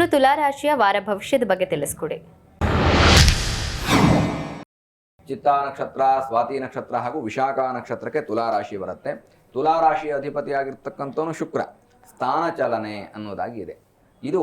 ಇನ್ನು ತುಲಾರಾಶಿಯ ವಾರ ಭವಿಷ್ಯದ ಬಗ್ಗೆ ತಿಳಿಸ್ಕೊಡಿ. ಚಿತ್ತಾ ನಕ್ಷತ್ರ, ಸ್ವಾತಿ ನಕ್ಷತ್ರ ಹಾಗೂ ವಿಶಾಖ ನಕ್ಷತ್ರಕ್ಕೆ ತುಲಾರಾಶಿ ಬರುತ್ತೆ. ತುಲಾರಾಶಿಯ ಅಧಿಪತಿಯಾಗಿರ್ತಕ್ಕಂಥವನು ಶುಕ್ರ. ಸ್ಥಾನ ಚಲನೆ ಅನ್ನೋದಾಗಿ ಇದೆ. ಇದು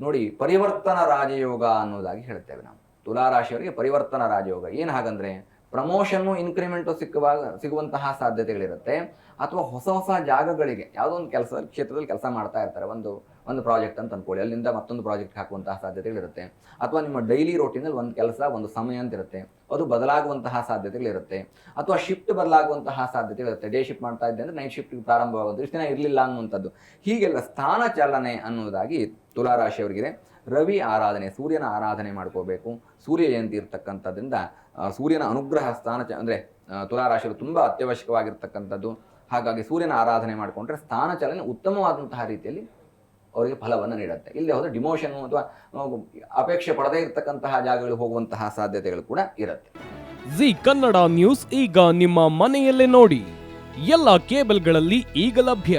ನೋಡಿ ಪರಿವರ್ತನ ರಾಜಯೋಗ ಅನ್ನೋದಾಗಿ ಹೇಳ್ತೇವೆ ನಾವು. ತುಲಾರಾಶಿಯವರಿಗೆ ಪರಿವರ್ತನ ರಾಜಯೋಗ. ಏನು ಹಾಗಂದ್ರೆ ಪ್ರಮೋಷನ್ನು ಇನ್ಕ್ರಿಮೆಂಟು ಸಿಕ್ಕುವಾಗ ಸಿಗುವಂತಹ ಸಾಧ್ಯತೆಗಳಿರುತ್ತೆ. ಅಥವಾ ಹೊಸ ಹೊಸ ಜಾಗಗಳಿಗೆ ಯಾವುದೋ ಒಂದು ಕೆಲಸ ಕ್ಷೇತ್ರದಲ್ಲಿ ಕೆಲಸ ಮಾಡ್ತಾ ಇರ್ತಾರೆ, ಒಂದು ಒಂದು ಪ್ರಾಜೆಕ್ಟ್ ಅಂತ ಅಂದ್ಕೊಳ್ಳಿ. ಅಲ್ಲಿಂದ ಮತ್ತೊಂದು ಪ್ರಾಜೆಕ್ಟ್ ಹಾಕುವಂತಹ ಸಾಧ್ಯತೆಗಳಿರುತ್ತೆ. ಅಥವಾ ನಿಮ್ಮ ಡೈಲಿ ರೋಟೀನಲ್ಲಿ ಒಂದು ಕೆಲಸ, ಒಂದು ಸಮಯ ಅಂತ ಇರುತ್ತೆ. ಅದು ಬದಲಾಗುವಂತಹ ಸಾಧ್ಯತೆಗಳಿರುತ್ತೆ. ಅಥವಾ ಶಿಫ್ಟ್ ಬದಲಾಗುವಂತಹ ಸಾಧ್ಯತೆಗಳಿರುತ್ತೆ. ಡೇ ಶಿಫ್ಟ್ ಮಾಡ್ತಾ ಇದ್ದೆ ಅಂದರೆ ನೈಟ್ ಶಿಫ್ಟ್ ಪ್ರಾರಂಭವಾಗೋದು, ಇಷ್ಟು ದಿನ ಇರಲಿಲ್ಲ ಅನ್ನುವಂಥದ್ದು. ಹೀಗೆಲ್ಲ ಸ್ಥಾನ ಚಾಲನೆ ಅನ್ನುವುದಾಗಿ ತುಲಾರಾಶಿಯವರಿಗಿದೆ. ರವಿ ಆರಾಧನೆ, ಸೂರ್ಯನ ಆರಾಧನೆ ಮಾಡ್ಕೋಬೇಕು. ಸೂರ್ಯ ಜಯಂತಿ ಇರ್ತಕ್ಕಂಥದ್ರಿಂದ ಸೂರ್ಯನ ಅನುಗ್ರಹ ಸ್ಥಾನ ಚ, ಅಂದರೆ ತುಲಾರಾಶಿಗಳು ತುಂಬ ಅತ್ಯವಶ್ಯಕವಾಗಿರ್ತಕ್ಕಂಥದ್ದು. ಹಾಗಾಗಿ ಸೂರ್ಯನ ಆರಾಧನೆ ಮಾಡಿಕೊಂಡ್ರೆ ಸ್ಥಾನ ಚಲನೆ ಉತ್ತಮವಾದಂತಹ ರೀತಿಯಲ್ಲಿ ಅವರಿಗೆ ಫಲವನ್ನು ನೀಡುತ್ತೆ. ಇಲ್ಲದೆ ಹೋದರೆ ಡಿಮೋಷನ್ ಅಥವಾ ಅಪೇಕ್ಷೆ ಪಡದೇ ಇರತಕ್ಕಂತಹ ಜಾಗಗಳಿಗೆ ಹೋಗುವಂತಹ ಸಾಧ್ಯತೆಗಳು ಕೂಡ ಇರುತ್ತೆ. ಜಿ ಕನ್ನಡ ನ್ಯೂಸ್ ಈಗ ನಿಮ್ಮ ಮನೆಯಲ್ಲೇ ನೋಡಿ. ಎಲ್ಲ ಕೇಬಲ್ಗಳಲ್ಲಿ ಈಗ ಲಭ್ಯ.